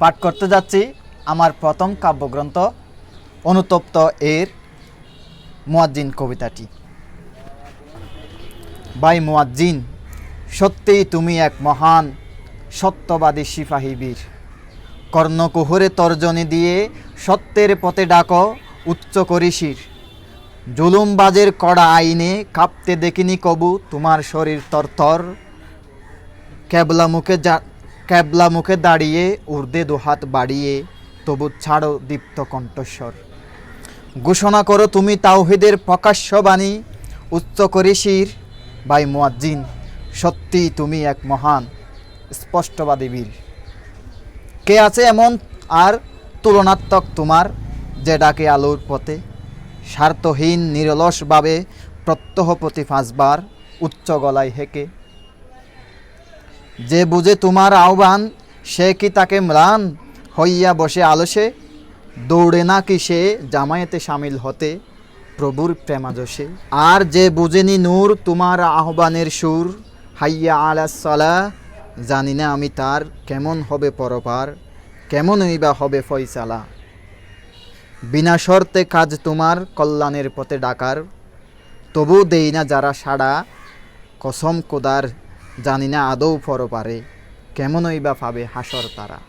পাঠ করতে যাচ্ছি। আমার প্রথম কাব্যগ্রন্থ অনুতপ্ত এর মুয়াজ্জিন কবিতাটি। ভাই মুয়াজ্জিন, সত্যিই তুমি এক মহান সত্যবাদী সিপাহী বীর। কর্ণকুহরে তর্জনী দিয়ে সত্যের পথে ডাকো উচ্চ করি শির। জুলুমবাজের কড়া আইনে কাঁপতে দেখিনি কবু তোমার শরীর তরতর। ক্যাবলা মুখে যা ক্যাবলা মুখে দাঁড়িয়ে উর্দে দুহাত বাড়িয়ে, তবু ছাড়ো দীপ্ত কণ্ঠস্বর। ঘোষণা করো তুমি তাওহিদের প্রকাশ্য বাণী, উচ্চ করি শির বাই মুয়াজ্জিন সত্যি তুমি এক মহান, স্পষ্টবাদী বীর। কে আছে এমন আর তুলনাত্মক তোমার, যে ডাকে আলোর পথে? স্বার্থহীন নিরলসভাবে প্রত্যহ প্রতি পাঁচবার উচ্চ গলায় হেঁকে যে বুঝে তোমার আহ্বান, সে কি তাকে ম্লান হইয়া বসে আলসে? দৌড়ে না কি সে জামায়াতে সামিল হতে প্রভুর প্রেমাজসে আর যে বুঝেনি নূর তোমার আহ্বানের সুর, হাইয়া আলাসলা জানি না আমি তার কেমন হবে পরপার, কেমনই বা হবে ফয়সালা। বিনা শর্তে কাজ তোমার কল্যাণের পথে ডাকার, তবু দেই না যারা সাড়া, কসম কোদার জানি না আদৌ পরপারে কেমনই বা পাবে হাসর তারা।